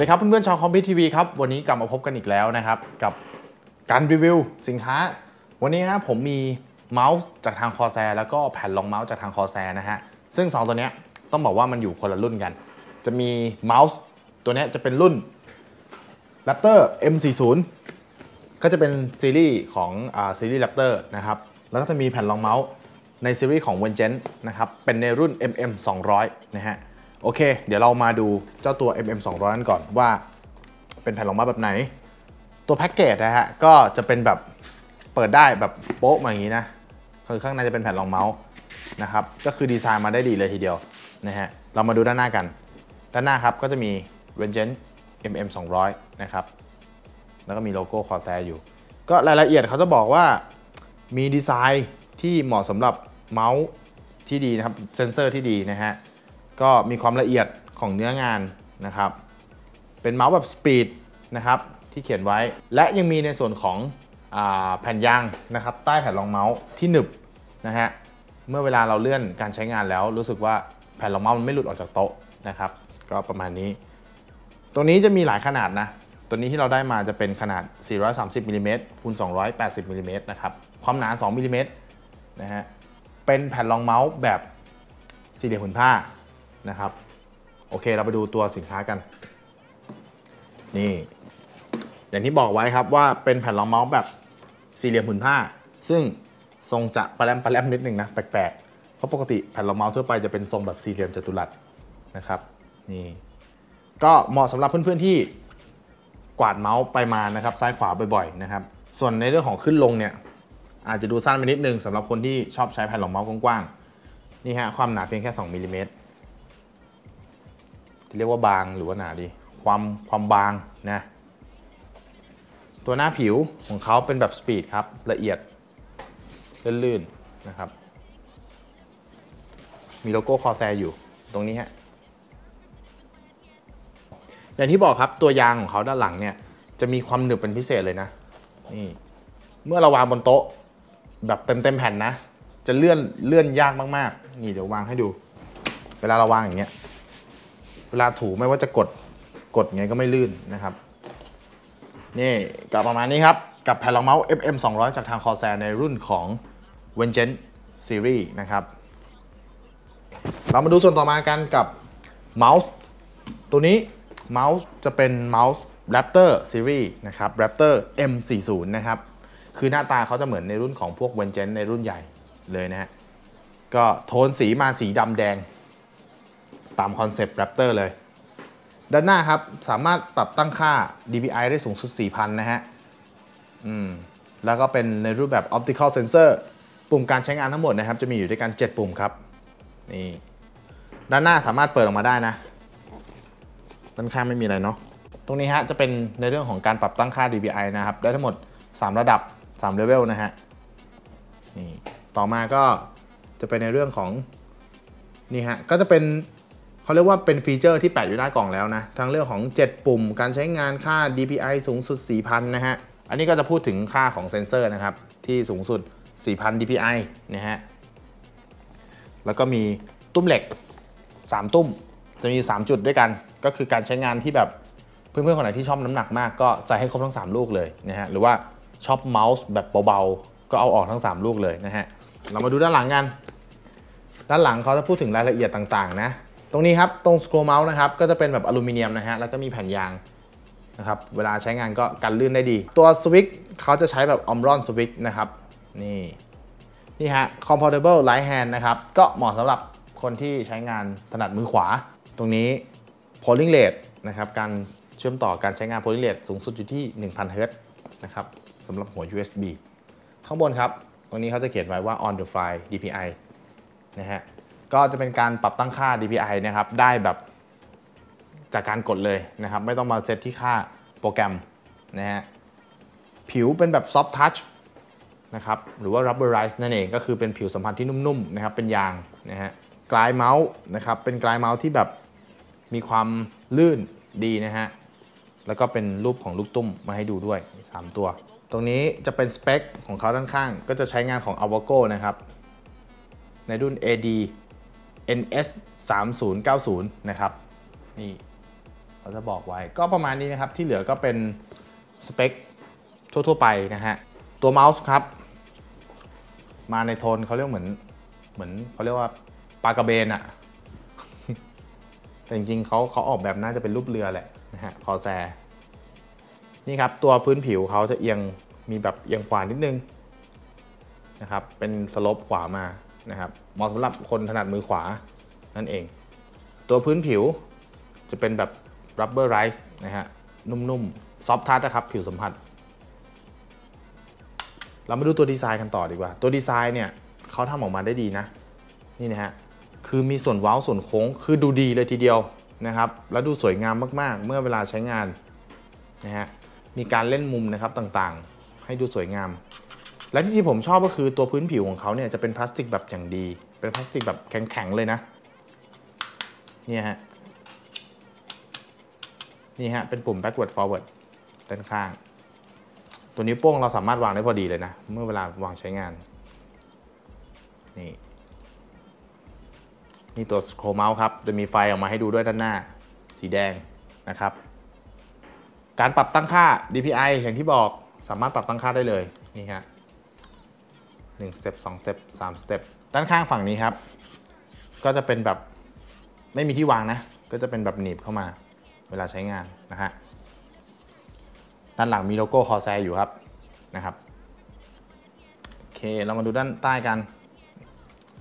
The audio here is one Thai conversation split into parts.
สวัสดีครับเพื่อนๆชาวคอมพิวทีวีครับ วันนี้กลับมาพบกันอีกแล้วนะครับ กับการรีวิวสินค้า วันนี้ฮะผมมีเมาส์จากทางคอแซแล้วก็แผ่นรองเมาส์จากทางคอแซนะฮะ ซึ่ง 2 ตัวนี้ต้องบอกว่ามันอยู่คนละรุ่นกัน จะมีเมาส์ตัวนี้จะเป็นรุ่น Raptor M40 ก็จะเป็นซีรีส์ของอ่าซีรีส์ Raptor นะครับ แล้วก็จะมีแผ่นรองเมาส์ในซีรีส์ของ v e n g e n นะครับ เป็นในรุ่น MM 200 นะฮะ โอเค เดี๋ยวเรามาดูเจ้าตัว MM 200กันก่อนว่าเป็นแผ่นรองมาส์แบบไหน ตัวแพ็กเกจนะฮะ ก็จะเป็นแบบเปิดได้แบบโป๊ะมาอย่างนี้นะคือข้างในจะเป็นแผ่นรองเมาส์นะครับ ก็คือดีไซน์มาได้ดีเลยทีเดียวนะฮะ เรามาดูด้านหน้ากัน ด้านหน้าครับก็จะมี v e n g e n MM 200นะครับ แล้วก็มีโลโก้คอแซอยู่ ก็รายละเอียดเขาจะบอกว่ามีดีไซน์ที่เหมาะสำหรับเมาส์ที่ดีนะครับ เซนเซอร์ที่ดีนะฮะ ก็มีความละเอียดของเนื้องานนะครับ เป็นเมาส์แบบสปีดนะครับที่เขียนไว้ และยังมีในส่วนของอแผ่นยางนะครับ ใต้แผ่นรองเมาส์ที่หนึบนะฮะเมื่อเวลาเราเลื่อนการใช้งานแล้ว รู้สึกว่าแผ่นรองเมาส์มันไม่หลุดออกจากโต๊ะนะครับ ก็ประมาณนี้ ตัวนี้จะมีหลายขนาดนะ ตัวนี้ที่เราได้มาจะเป็นขนาด 430มิลลิเมตรคูณ280มิลลิเมตรนะครับ ความหนา2มิลลิเมตรนะฮะเป็นแผ่นรองเมาส์แบบสี่เหลี่ยมผืนผ้า นะครับ โอเคเราไปดูตัวสินค้ากัน นี่ อย่างที่บอกไว้ครับว่าเป็นแผ่นรองเมาส์แบบสี่เหลี่ยมผืนผ้า ซึ่งทรงจะปลาแรมปลาแรมนิดนึงนะแปลกๆ เพราะปกติแผ่นรองเมาส์ทั่วไปจะเป็นทรงแบบสี่เหลี่ยมจัตุรัสนะครับนี่ก็เหมาะสำหรับเพื่อนๆที่กวาดเมาส์ไปมานะครับซ้ายขวาบ่อยๆนะครับ ส่วนในเรื่องของขึ้นลงเนี่ยอาจจะดูสั้นไปนิดนึงสำหรับคนที่ชอบใช้แผ่นรองเมาส์กว้างๆนี่ฮะความหนาเพียงแค่ 2มิลลิเมตร จะเรียกว่าบางหรือว่าหนาดี ความความบางนะตัวหน้าผิวของเขาเป็นแบบสปีดครับ ละเอียดลื่นๆนะครับ มีโลโก้คอแซอยู่ตรงนี้ฮะอย่างที่บอกครับตัวยางของเขาด้านหลังเนี่ย จะมีความหนึบเป็นพิเศษเลยนะนี่เมื่อเราวางบนโต๊ะ แบบเต็มเต็มแผ่นนะ จะเลื่อนเลื่อนยากมากๆ นี่เดี๋ยววางให้ดู เวลาเราวางอย่างเงี้ย เวลาถูไม่ว่าจะกดกดไงก็ไม่ลื่นนะครับ นี่กับประมาณนี้ครับ กับแผ่นรองเมาส์ FM 200 จากทางคอแซในรุ่นของ v e n g e n c e Series นะครับ เรามาดูส่วนต่อมากันกับเมาส์ตัวนี้เมาส์จะเป็นเมาส์ Raptor Series นะครับ Raptor M40 นะครับ คือหน้าตาเขาจะเหมือนในรุ่นของพวก v e n g e n c e ในรุ่นใหญ่เลยนะฮะก็โทนสีมาสีดำแดง ตามคอนเซปต์ Raptor เลย ด้านหน้าครับสามารถปรับตั้งค่า DPI ได้สูงสุด 4,000 นะฮะอืมแล้วก็เป็นในรูปแบบ Optical Sensor ปุ่มการใช้งานทั้งหมดนะครับ จะมีอยู่ด้วยกัน 7 ปุ่มครับนี่ด้านหน้าสามารถเปิดออกมาได้นะด้านข้างไม่มีอะไรเนาะตรงนี้ฮะจะเป็นในเรื่องของการปรับตั้งค่า DPI นะครับ ได้ทั้งหมด 3 ระดับ3เลเวลนะฮะนี่ต่อมาก็จะเป็นในเรื่องของนี่ฮะก็จะเป็น เขาเรียกว่าเป็นฟีเจอร์ที่แปะอยู่หน้ากล่องแล้วนะ ทั้งเรื่องของ 7 ปุ่ม การใช้งานค่า DPI สูงสุด 4,000 นะฮะ อันนี้ก็จะพูดถึงค่าของเซนเซอร์นะครับ ที่สูงสุด 4,000 DPI นะฮะ แล้วก็มีตุ้มเหล็ก 3 ตุ้ม จะมี 3 จุดด้วยกัน ก็คือการใช้งานที่แบบเพื่อนๆ คนไหนที่ชอบน้ำหนักมากก็ใส่ให้ครบทั้ง 3 ลูกเลยนะฮะ หรือว่าชอบเมาส์แบบเบาๆ ก็เอาออกทั้ง 3 ลูกเลยนะฮะ เรามาดูด้านหลังกัน ด้านหลังเขาจะพูดถึงรายละเอียดต่างๆ นะ ตรงนี้ครับ ตรงส c ร o เมาส์นะครับ ก็จะเป็นแบบอลูมิเนียมนะฮะ แล้วก็มีแผ่นยางนะครับ เวลาใช้งานก็กันลื่นได้ดี ตัวสวิตช์เขาจะใช้แบบออมรอนสวิตช์นะครับ นี่ นี่ฮะ comfortable right hand นะครับ ก็เหมาะสำหรับคนที่ใช้งานถนัดมือขวา ตรงนี้ polling rate นะครับ การเชื่อมต่อการใช้งาน polling rate สูงสุดอยู่ที่ 1000 Hz นะครับสำหรับหัว USB ข้างบนครับ ตรงนี้เขาจะเขียนไว้ว่า on the fly DPI นะฮะ ก็จะเป็นการปรับตั้งค่า DPI นะครับได้แบบจากการกดเลยนะครับ ไม่ต้องมาเซตที่ค่าโปรแกรมนะฮะผิวเป็นแบบ soft touch นะครับหรือว่า rubberized นั่นเองก็คือเป็นผิวสัมผัสที่นุ่มๆนะครับเป็นยางนะฮะกลายเมาส์นะครับเป็นกลายเมาส์ที่แบบมีความลื่นดีนะฮะแล้วก็เป็นรูปของลูกตุ้มมาให้ดูด้วย 3 ตัว ตรงนี้จะเป็นสเปคของเขาด้านข้าง ก็จะใช้งานของ a v a g o นะครับในรุ่น AD NS 3090นะครับนี่เขาจะบอกไว้ก็ประมาณนี้นะครับ ที่เหลือก็เป็นสเปคทั่ว ๆ ไปนะฮะ ตัวเมาส์ครับ มาในโทนเขาเรียกเหมือนเหมือนเขาเรียกว่าปลากระเบนอะแต่จริงๆเขาเขาออกแบบน่าจะเป็นรูปเรือแหละนะฮะคอแซนี่ครับ ตัวพื้นผิวเขาจะเอียงมีแบบเอียงขวานิดนึงนะครับ เป็นสลปขวามา นะครับเหมาะสำหรับคนถนัดมือขวานั่นเอง ตัวพื้นผิวจะเป็นแบบ rubber rice นะฮะนุ่มๆ soft touch นะครับ ผิวสัมผัส เรามาดูตัวดีไซน์กันต่อดีกว่า ตัวดีไซน์เนี่ยเขาทำออกมาได้ดีนะ นี่นะฮะ คือมีส่วนเว้าส่วนโค้ง คือดูดีเลยทีเดียวนะครับ แล้วดูสวยงามมากๆ เมื่อเวลาใช้งานนะฮะ มีการเล่นมุมนะครับต่างๆ ให้ดูสวยงาม และที่ผมชอบก็คือตัวพื้นผิวของเขาเนี่ยจะเป็นพลาสติกแบบอย่างดี เป็นพลาสติกแบบแข็งๆเลยนะ เนี่ยฮะ นี่ฮะ เป็นปุ่ม backward forward ด้านข้าง ตัวนิ้วโป้งเราสามารถวางได้พอดีเลยนะ เมื่อเวลาวางใช้งาน นี่นี่ตัว scroll mouse ครับ จะมีไฟออกมาให้ดูด้วยด้านหน้า สีแดงนะครับ การปรับตั้งค่า DPI อย่างที่บอกสามารถปรับตั้งค่าได้เลยนี่ฮะ หนึ่งสเต็ปสองสเต็ปสามสเต็ปด้านข้างฝั่งนี้ครับ ก็จะเป็นแบบไม่มีที่วางนะ ก็จะเป็นแบบหนีบเข้ามาเวลาใช้งานนะฮะด้านหลังมีโลโก้คอแซอยู่ครับนะครับโอเคเรามาดูด้านใต้กัน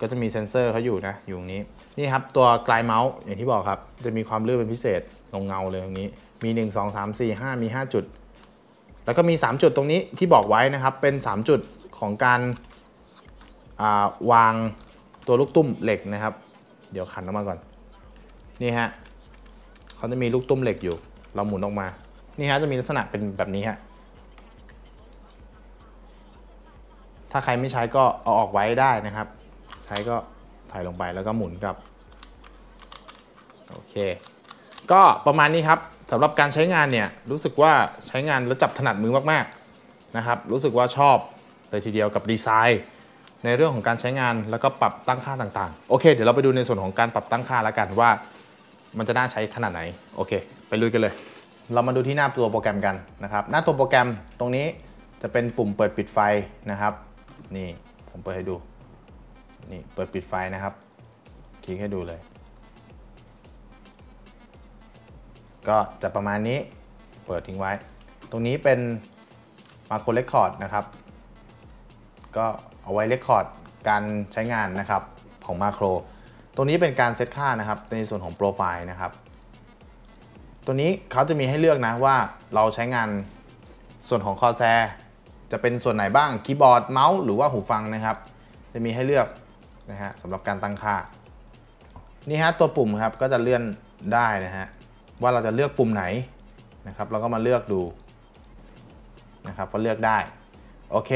ก็จะมีเซ็นเซอร์เขาอยู่นะอยู่ตรงนี้นี่ครับตัวกลายเมาส์อย่างที่บอกครับ จะมีความลื่นเป็นพิเศษเงเงาเลยตรงนี้มี 1 2 3 4 5 มี 5 จุด แล้วก็มี 3 จุดตรงนี้ที่บอกไว้นะครับเป็น 3 จุดของการ วางตัวลูกตุ้มเหล็กนะครับ เดี๋ยวขันออกมาก่อน นี่ฮะเขาจะมีลูกตุ้มเหล็กอยู่ เราหมุนออกมา นี่ฮะจะมีลักษณะเป็นแบบนี้ฮะ ถ้าใครไม่ใช้ก็เอาออกไว้ได้นะครับ ใช้ก็ใส่ลงไปแล้วก็หมุนกลับ โอเค ก็ประมาณนี้ครับสำหรับการใช้งานเนี่ยรู้สึกว่าใช้งานแล้วจับถนัดมือมากๆนะครับ รู้สึกว่าชอบเลยทีเดียวกับดีไซน์ ในเรื่องของการใช้งานแล้วก็ปรับตั้งค่าต่างๆ โอเค เดี๋ยวเราไปดูในส่วนของการปรับตั้งค่าแล้วกันว่า มันจะน่าใช้ขนาดไหน โอเค ไปลุยกันเลย เรามาดูที่หน้าตัวโปรแกรมกันนะครับ หน้าตัวโปรแกรมตรงนี้จะเป็นปุ่มเปิดปิดไฟนะครับ นี่ผมเปิดให้ดู นี่เปิดปิดไฟนะครับคลิกให้ดูเลย ก็จะประมาณนี้ เปิดทิ้งไว้ ตรงนี้เป็นมาโครเรคคอร์ดนะครับ ก็ เอาไว้เรคคอร์ดการใช้งานนะครับของมาโครตรงนี้เป็นการเซตค่านะครับในส่วนของโปรไฟล์นะครับ ตัวนี้เขาจะมีให้เลือกนะว่าเราใช้งานส่วนของคอแซจะเป็นส่วนไหนบ้างคีย์บอร์ดเมาส์หรือว่าหูฟังนะครับ จะมีให้เลือกนะฮะสำหรับการตั้งค่า นี่ฮะตัวปุ่มครับก็จะเลื่อนได้นะฮะว่าเราจะเลือกปุ่มไหนนะครับเราก็มาเลือกดูนะครับก็เลือกได้ โอเค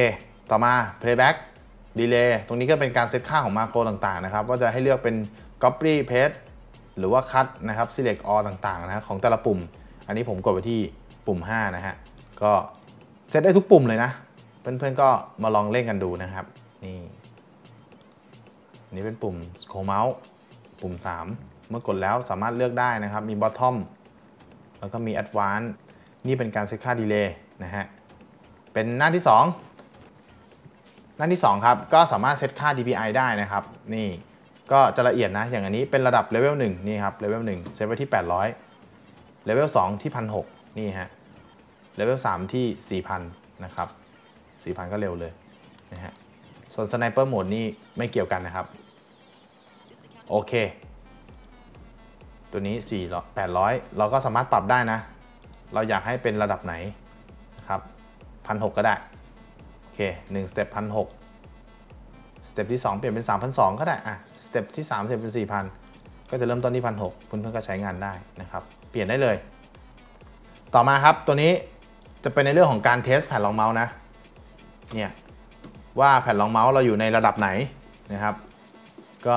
ต่อมา playback delay ตรงนี้ก็เป็นการเซตค่าของมาโครต่างๆนะครับว่าจะให้เลือกเป็น copy paste หรือว่า cut นะครับ select all ต่างๆนะของแต่ละปุ่ม อันนี้ผมกดไปที่ปุ่ม 5 นะฮะ ก็เซตได้ทุกปุ่มเลยนะ เพื่อนๆก็มาลองเล่นกันดูนะครับ นี่นนี้เป็นปุ่ม scroll mouse ปุ่ม 3 เมื่อกดแล้วสามารถเลือกได้นะครับ มี bottom แล้วก็มี advance นี่เป็นการเซตค่า delay นะฮะ เป็นหน้าที่ 2 หน้าที่2ครับก็สามารถเซตค่า DPI ได้นะครับ นี่ก็จะละเอียดนะ อย่างอันนี้เป็นระดับเลเวล1นี่ครับเลเวล1เซตไว้ที่ 800เลเวล2ที่ 1,600 นี่ฮะเลเวล3ที่ 4,000 นะครับ 4,000 ก็เร็วเลยนะฮะส่วนสไนเปอร์โหมดนี่ไม่เกี่ยวกันนะครับ โอเค ตัวนี้4 800 เราก็สามารถปรับได้นะ เราอยากให้เป็นระดับไหนนะครับ 1,600 ก็ได้ โอเค1สเต็ป1,600สเต็ปที่ 2 เปลี่ยนเป็น 3,200 ก็ได้อะสเต็ปที่ 3 เปลี่ยนเป็น 4,000 ก็จะเริ่มต้นที่ 1,600เพื่อนก็ใช้งานได้นะครับ เปลี่ยนได้เลย ต่อมาครับตัวนี้จะเป็นในเรื่องของการเทสแผ่นรองเมาส์นะ เนี่ย ว่าแผ่นรองเมาส์เราอยู่ในระดับไหนนะครับ ก็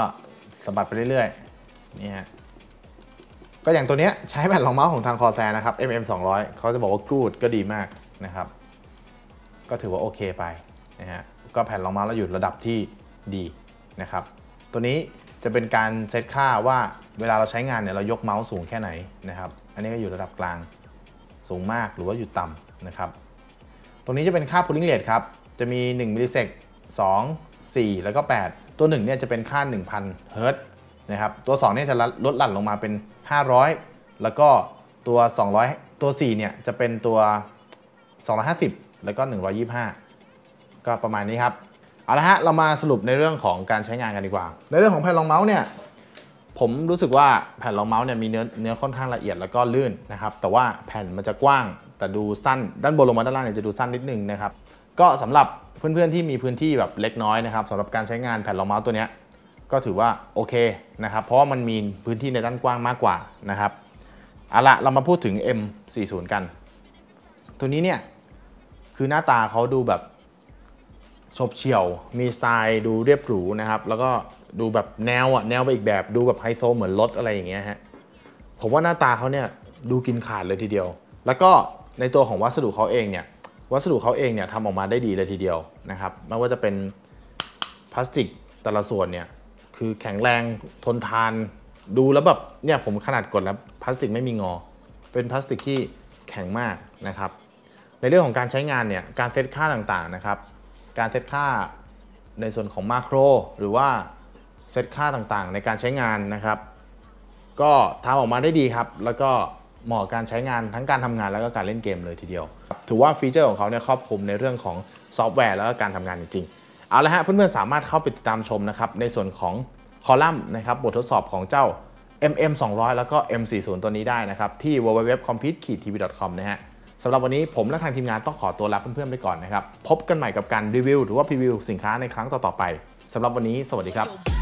สะบัดไปเรื่อยๆ นี่ฮะ ก็อย่างตัวเนี้ยใช้แผ่นรองเมาส์ของทางคอแซนะครับ MM 200 เขาจะบอกว่า good ก็ดีมากนะครับ ก็ถือว่าโอเคไปนะฮะก็แผ่นรองเมาส์เราอยู่ระดับที่ดีนะครับ ตัวนี้จะเป็นการเซตค่าว่าเวลาเราใช้งานเนี่ยเรายกเมาส์สูงแค่ไหนนะครับ อันนี้ก็อยู่ระดับกลางสูงมากหรือว่าอยู่ต่ำนะครับ ตรงนี้จะเป็นค่า pooling rate ครับ จะมี 1 มิลลิเซก2 4 แล้วก็ 8 ตัว1เนี่ยจะเป็นค่า 1,000 เฮิรตซ์นะครับ ตัว2เนี่ยจะลดหลั่นลงมาเป็น 500 แล้วก็ตัว 200 ตัว4เนี่ยจะเป็นตัว 250 แล้วก็ 125 ก็ประมาณนี้ครับ เอาละฮะ เรามาสรุปในเรื่องของการใช้งานกันดีกว่า ในเรื่องของแผ่นรองเมาส์เนี่ยผมรู้สึกว่าแผ่นรองเมาส์เนี่ยมีเนื้อเนื้อค่อนข้างละเอียดแล้วก็ลื่นนะครับ แต่ว่าแผ่นมันจะกว้าง แต่ดูสั้นด้านบนลงมาด้านล่างเนี่ยจะดูสั้นนิดนึงนะครับ ก็สำหรับเพื่อนๆที่มีพื้นที่แบบเล็กน้อยนะครับสำหรับการใช้งานแผ่นรองเมาส์ตัวเนี้ยก็ถือว่าโอเคนะครับ เพราะว่ามันมีพื้นที่ในด้านกว้างมากกว่านะครับเอาละเรามาพูดถึง M40 กัน ตัวนี้เนี่ย คือหน้าตาเขาดูแบบฉบเฉี่ยว มีสไตล์ดูเรียบหรูนะครับ แล้วก็ดูแบบแนวอะแนวไปอีกแบบดูแบบไฮโซเหมือนรถอะไรอย่างเงี้ยฮะผมว่าหน้าตาเขาเนี่ยดูกินขาดเลยทีเดียว แล้วก็ในตัวของวัสดุเขาเองเนี่ยวัสดุเขาเองเนี่ยทำออกมาได้ดีเลยทีเดียวนะครับไม่ว่าจะเป็นพลาสติกแต่ละส่วนเนี่ยคือแข็งแรงทนทานดูแล้วแบบเนี่ยผมขนาดกดแล้วพลาสติกไม่มีงอ เป็นพลาสติกที่แข็งมากนะครับ ในเรื่องของการใช้งานเนี่ยการเซตค่าต่างๆนะครับ การเซตค่าในส่วนของมาโครหรือว่าเซตค่าต่างๆ ในการใช้งานนะครับ ก็ทำออกมาได้ดีครับ แล้วก็เหมาะการใช้งานทั้งการทำงานแล้วก็การเล่นเกมเลยทีเดียว ถือว่าฟีเจอร์ของเขาเนี่ยครอบคลุมในเรื่องของซอฟต์แวร์แล้วก็การทำงานจริงๆเอาละฮะเพื่อนๆสามารถเข้าไปติดตามชมนะครับในส่วนของคอลัมน์นะครับบททดสอบของเจ้า MM 200 แล้วก็ M40 ตัวนี้ได้นะครับที่ www.compete.tv.com นะฮะ สำหรับวันนี้ผมและทางทีมงานต้องขอตัวลาเพื่อนๆไปก่อนนะครับ พบกันใหม่กับการรีวิวหรือว่าพรีวิวสินค้าในครั้งต่อๆไปสำหรับวันนี้ สวัสดีครับ